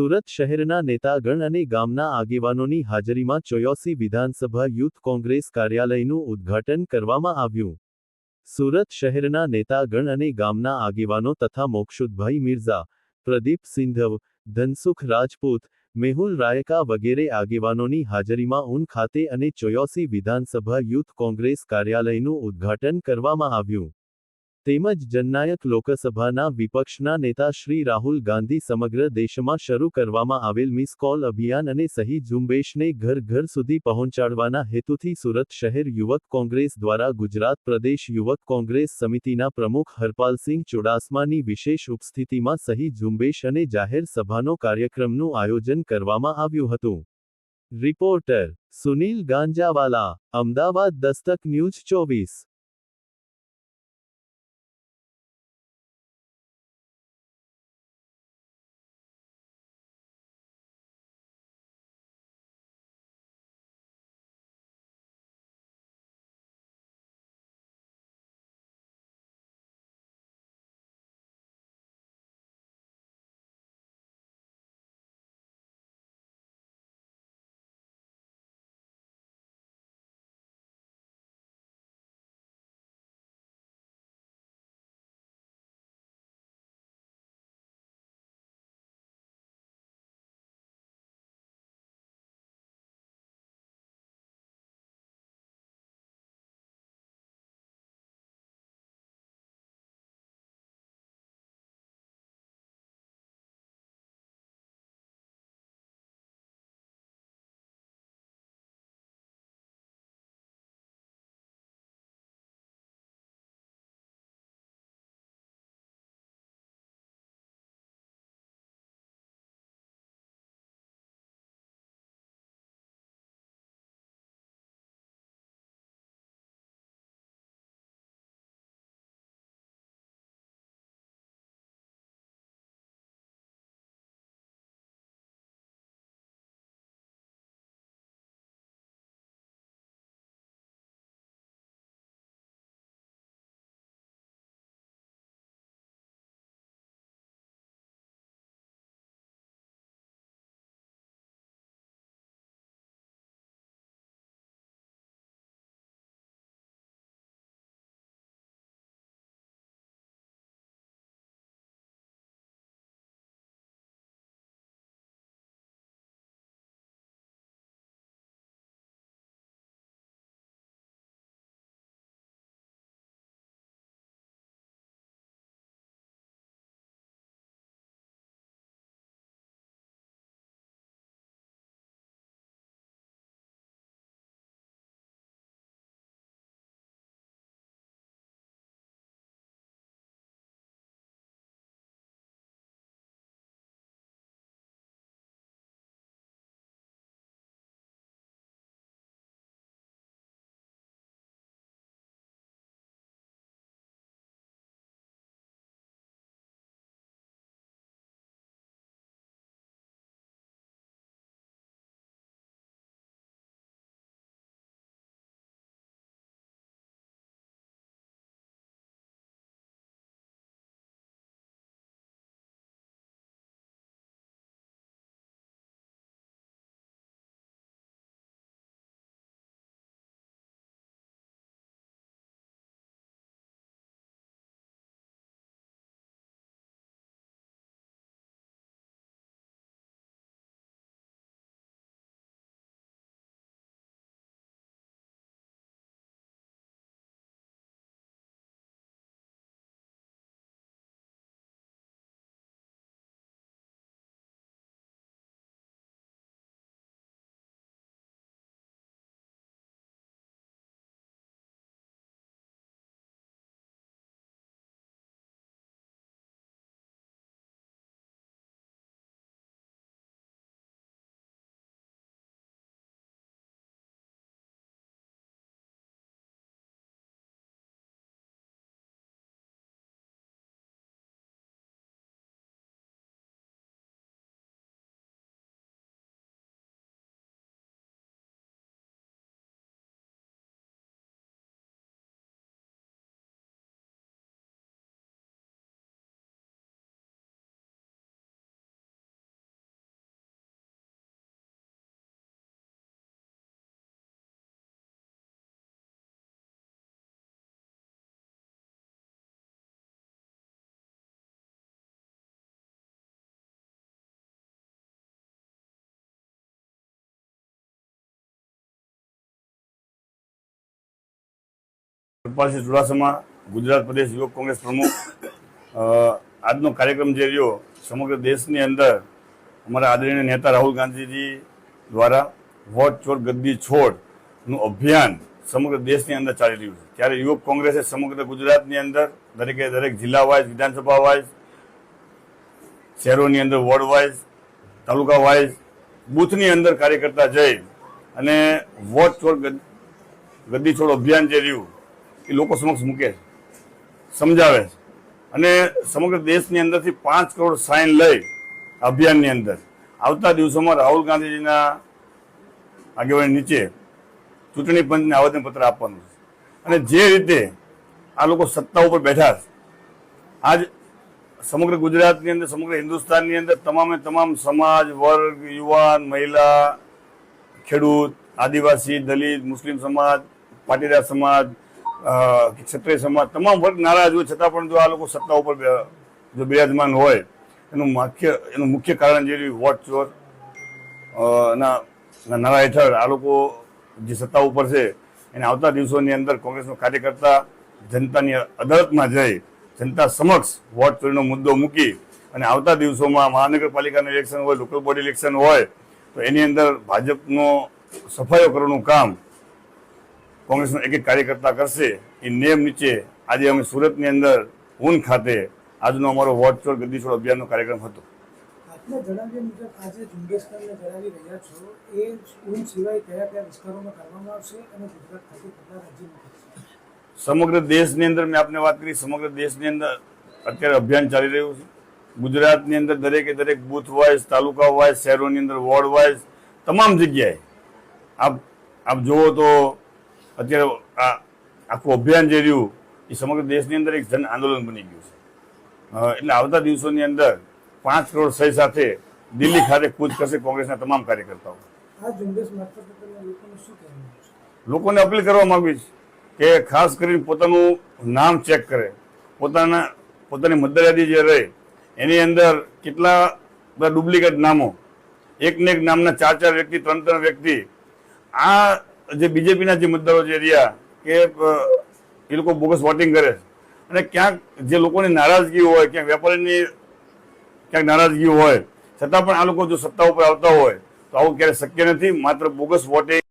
સુરત શહેરના નેતાગણ અને ગામના આગેવાનોની હાજરીમાં ચોયોસી વિધાનસભા યુથ કોંગ્રેસ કાર્યાલયનું ઉદ્ઘાટન કરવામાં આવ્યું. સુરત શહેરના નેતાગણ અને ગામના આગેવાનો તથા મોક્ષુદભાઈ મિર્ઝા, પ્રદીપ સિંધવ, ધનસુખ રાજપૂત, મેહુલ રાયકા વગેરે આગેવાનોની હાજરીમાં ઉન ખાતે અને ચોયોસી વિધાનસભા યુથ કોંગ્રેસ કાર્યાલયનું ઉદ્ઘાટન કરવામાં આવ્યું. તેમજ જનનાયક લોકસભાના વિપક્ષના નેતા શ્રી રાહુલ ગાંધી સમગ્ર દેશમાં શરૂ કરવામાં આવેલ મિસ કોલ અભિયાન અને સહી ઝુંબેશને ઘર ઘર સુધી પહોંચાડવાના હેતુથી સુરત શહેર યુવક કોંગ્રેસ દ્વારા ગુજરાત પ્રદેશ યુવક કોંગ્રેસ સમિતિના પ્રમુખ હરપાલસિંહ ચુડાસમાની વિશેષ ઉપસ્થિતિમાં સહી ઝુંબેશ અને જાહેર સભાનો કાર્યક્રમનું આયોજન કરવામાં આવ્યું હતું. રિપોર્ટર સુનિલ ગાંજાવાલા, અમદાવાદ દસ્તક ન્યૂઝ ચોવીસ. કૃપાલસિંહ ચુડાસમા, ગુજરાત પ્રદેશ યુવક કોંગ્રેસ પ્રમુખ આજનો કાર્યક્રમ જે રહ્યો, સમગ્ર દેશની અંદર અમારા આદરણીય નેતા રાહુલ ગાંધીજી દ્વારા વોટ ચોર ગદ્દી છોડનું અભિયાન સમગ્ર દેશની અંદર ચાલી રહ્યું છે. ત્યારે યુવક કોંગ્રેસે સમગ્ર ગુજરાતની અંદર, દરેકે દરેક જિલ્લા વાઇઝ, વિધાનસભા વાઇઝ, શહેરોની અંદર, વોર્ડ વાઇઝ, તાલુકા વાઇઝ, બૂથની અંદર કાર્યકર્તા જઈ અને વોટ ચોર ગદ્દી છોડ અભિયાન જે રહ્યું એ લોકો સમક્ષ મૂકે છે. સમજાવે છે. અને સમગ્ર દેશની અંદરથી પાંચ કરોડ સાઇન લઈ અભિયાનની અંદર. આવતા દિવસોમાં રાહુલ ગાંધીજીના આગેવાની નીચે ચૂંટણી પંચને આવેદનપત્ર આપવાનું છે. અને જે રીતે આ લોકો સત્તા ઉપર બેઠા છે, આજ સમગ્ર ગુજરાતની અંદર, સમગ્ર હિન્દુસ્તાનની અંદર તમામે તમામ સમાજ, વર્ગ, યુવાન, મહિલા, ખેડૂત, આદિવાસી, દલિત, મુસ્લિમ સમાજ, પાટીદાર સમાજ ક્ષત્રિય સમાજ તમામ વર્ગ નારાજ હોય છતાં પણ જો આ લોકો સત્તા ઉપર જો બિરાજમાન હોય, એનું મુખ્ય એનું મુખ્ય કારણ જે વોટ ચોર ના નારા હેઠળ આ લોકો જે સત્તા ઉપર છે, એને આવતા દિવસોની અંદર કોંગ્રેસનો કાર્યકર્તા જનતાની અદાલતમાં જઈ જનતા સમક્ષ વોટ ચોરીનો મુદ્દો મૂકી અને આવતા દિવસોમાં મહાનગરપાલિકાનું ઇલેક્શન હોય લોકલ બોડી ઇલેક્શન હોય, તો એની અંદર ભાજપનો સફાયો કરવાનું કામ કોંગ્રેસનો એક એક કાર્યકર્તા કરશે એ નેમ નીચે આજે અમે સુરતની અંદર ઊન ખાતે આજનો અમારો વોટ ચોર ગદ્દી છોડ અભિયાનનો કાર્યક્રમ હતો. આપને જણાવ્યા મુજબ આજે ઝુંબેશ કરીને જણાવી રહ્યા છો એ સ્કૂલ સિવાય કયા કયા વિસ્તારોમાં કરવામાં આવશે અને ગુજરાત ખાતે કેટલા રાજ્યમાં સમગ્ર દેશની અંદર મેં આપને વાત કરી સમગ્ર દેશની અંદર અત્યારે અભિયાન ચાલી રહ્યું છે. ગુજરાતની અંદર દરેકે દરેક બૂથ વાઇઝ તાલુકા વાઇઝ શહેરોની અંદર વોર્ડ વાઇઝ તમામ જગ્યાએ આપ આપ જુઓ તો અત્યારે આ આખું અભિયાન જે રહ્યું એ સમગ્ર દેશની અંદર એક જન આંદોલન બની ગયું છે. એટલે આવતા દિવસોની અંદર પાંચ કરોડ સહી સાથે દિલ્હી ખાતે કૂચ કરશે કોંગ્રેસના તમામ કાર્યકર્તાઓ. લોકોને અપીલ કરવા માંગુ છું કે ખાસ કરીને પોતાનું નામ ચેક કરે. પોતાના પોતાની મતદાર યાદી જે રહે એની અંદર કેટલા બધા ડુપ્લિકેટ નામો. એક ને એક નામના ચાર ચાર વ્યક્તિ ત્રણ ત્રણ વ્યક્તિ આ જે બીજેપીના જે મતદારો જે રહ્યા કે એ લોકો બોગસ વોટિંગ કરે છે. અને ક્યાંક જે લોકોની નારાજગી હોય, ક્યાંક વેપારીની ક્યાંક નારાજગી હોય, છતાં પણ આ લોકો જો સત્તા ઉપર આવતા હોય, તો આવું ક્યારે શક્ય નથી. માત્ર બોગસ વોટિંગ